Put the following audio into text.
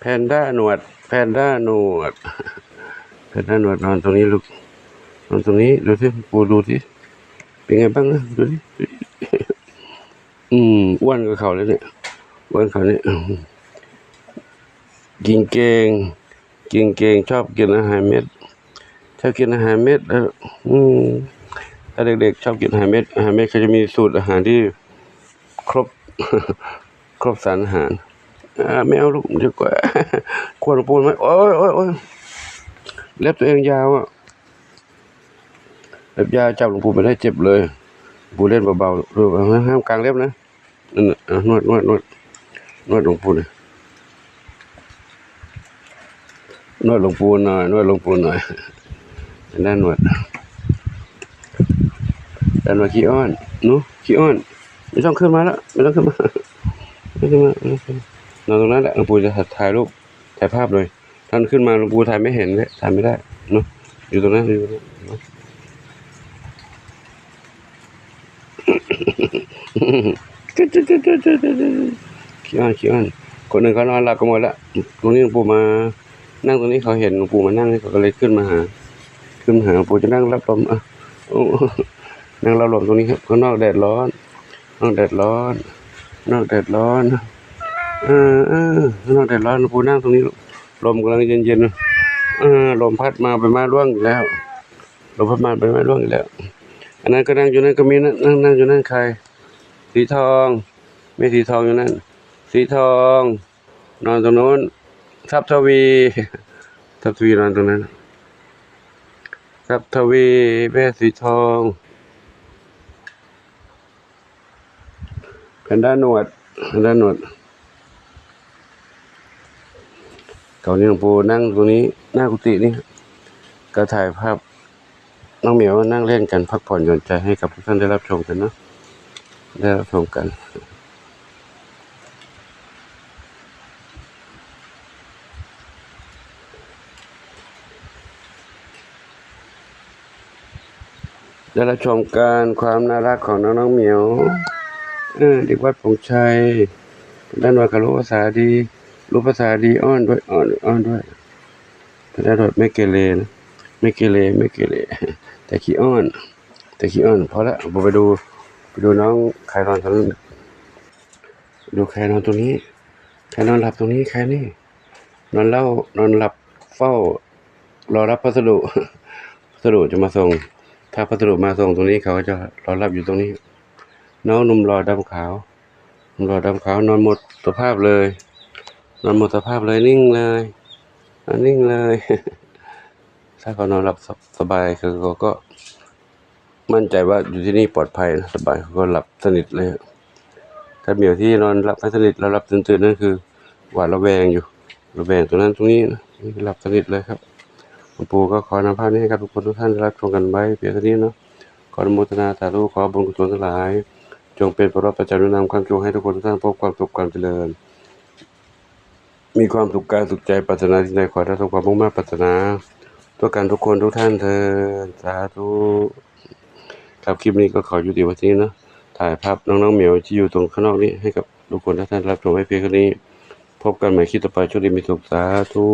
แพนด้าหนวด แพนด้าหนวด แพนด้าหนวดนอนตรงนี้ลูก นอนตรงนี้ ดูสิปูดูสิเป็นไงบ้างนะดูสิอืมอ้วนกับเขาเลยเนี่ยอ้วนเขาเนี่ยกินเก่งกินเก่งชอบกินอาหารเม็ดชอบกินอาหารเม็ดแล้วอืมถ้าเด็กๆชอบกินอาหารเม็ดอาหารเม็ดเขาจะมีสูตรอาหารที่ครบ ครบสารอาหาร ไม่เอาลูกดีกว่าควรปูนไหมโอ้ยโอ้ยโอ้ยเล็บตัวเองยาวอะเล็บยาวจับหลวงปู่ไม่ได้เจ็บเลยปู่เล่นเบาๆดูห้ามกลางเล็บนะนั่นน่ะอะนวดนวดนวดนวดหลวงปู่หน่อยนวดหลวงปู่หน่อยนวดหลวงปู่หน่อยด้านนวดด้านนวดขี้อ้อนนู้ขี้อ้อนไม่ต้องขึ้นมาแล้วไม่ต้องขึ้นมาไม่ต้องมาไม่ต้องขึ้นมา นอนตรงนั้นแหละหลวงปู่จะถ่ายรูปถ่ายภาพเลยท่านขึ้นมาหลวงปู่ถ่ายไม่เห็นเลยถ่ายไม่ได้เนาะอยู่ตรงนั้นอยู่ตรงนั้นเนาะขี้อ้อนขี้อ้อนคนหนึ่งเขานอนหลับกันหมดแล้วตรงนี้หลวงปู่มา นั่งตรงนี้เขาเห็นหลวงปู่มานั่งเขาก็เลยขึ้นมาหา ขึ้นมาหาหลวงปู่จะนั่งรับลมอะนั่งรับลมตรงนี้ครับข้างนอกแดดร้อนข้างนอกแดดร้อนข้างนอกแดดร้อน เออเออข้างนอกแดดร้อนหลวงปู่นั่งตรงนี้ ลมกำลังเย็นๆเออลมพัดมาใบไม้ร่วงอีกแล้วลมพัดมาใบไม้ร่วงอีกแล้ว อันนั้นก็นั่งอยู่นั่นก็มีนั่นนั่งนั่งอยู่นั่นใคร สีทองไม่สีทองอยู่นั่น สีทอง นอนตรงโน้นทรัพย์ทวีทรัพย์ทวีนอนตรงนั้นทรัพย์ทวีแม่สีทองแผ่นด้านหนวดแผ่นด้านหนวดเก่านี้หลวงปู่นั่งตรงนี้หน้ากุฏินี่ก็ถ่ายภาพน้องเหมียวนั่งเล่นกันพักผ่อนหย่อนใจให้กับทุกท่านได้รับชมกันเนาะได้รับชมกันได้รับชมการความน่ารักของน้องน้องเหมียวเด็กวัดผงชัยด้านวาก็รู้ภาษาดี รู้ภาษาดีอ้อนด้วยอ้อนอ้อนด้วยแต่ด้าไม่เกเรนะไม่เกเรไม่เกเรแต่ขี้อ้อน แต่ขี้อ้อนพอละผมไปดูไปดูน้องใครนอนตรงนั้ดูใครนอนตรงนี้ใครนอนหลับตรงนี้ใครนี่นอนเล่านอนหลับเฝ้ารอรับพัสดุพัสดุจะมาส่ง ถ้าพัสดุมาส่งตรงนี้เขาก็จะรอรับอยู่ตรงนี้ น้องหนุ่มรอดำขาวนุ่มรอดำขาวนอนหมดสภาพเลย นอนหมดสภาพเลยนิ่งเลยนอนนิ่งเลย ถ้าเขานอนหลับสสบายคือเขาก็ มั่นใจว่าอยู่ที่นี่ปลอดภัยนะสบายเขาก็หลับสนิทเลย ถ้าเมียวที่นอนหลับไม่สนิทแล้วหลับตื่นๆนั่นคือหวาดระแวงอยู่ระแวงตรงนั้นตรงนี้นะนี่หลับสนิทเลยครับหลวงปู่ก็ขอนำภาพนี้ให้กับทุกคนทุกท่านได้รับชมกันไว้เพียงเท่านี้เนาะขออนุโมทนาสาธุขอบุญกุศลทั้งหลาย จงเป็นประรบประจานุนำความจงให้ทุกคนทุกท่านพบความสุขความเจริญ มีความสุขกายสุขใจปรารถนาที่ใดขอได้สมความมุ่งมั่นปรารถนาตัวการทุกคนทุกท่านเถิดสาธุครับคลิปนี้ก็ขอยุติไว้ที่นี้นะถ่ายภาพน้องๆเหมียวที่อยู่ตรงข้างนอกนี้ให้กับทุกคนทุกท่านรับชมไว้เพียงเท่านี้ พบกันใหม่คลิปต่อไปโชคดีมีสุขสาธุ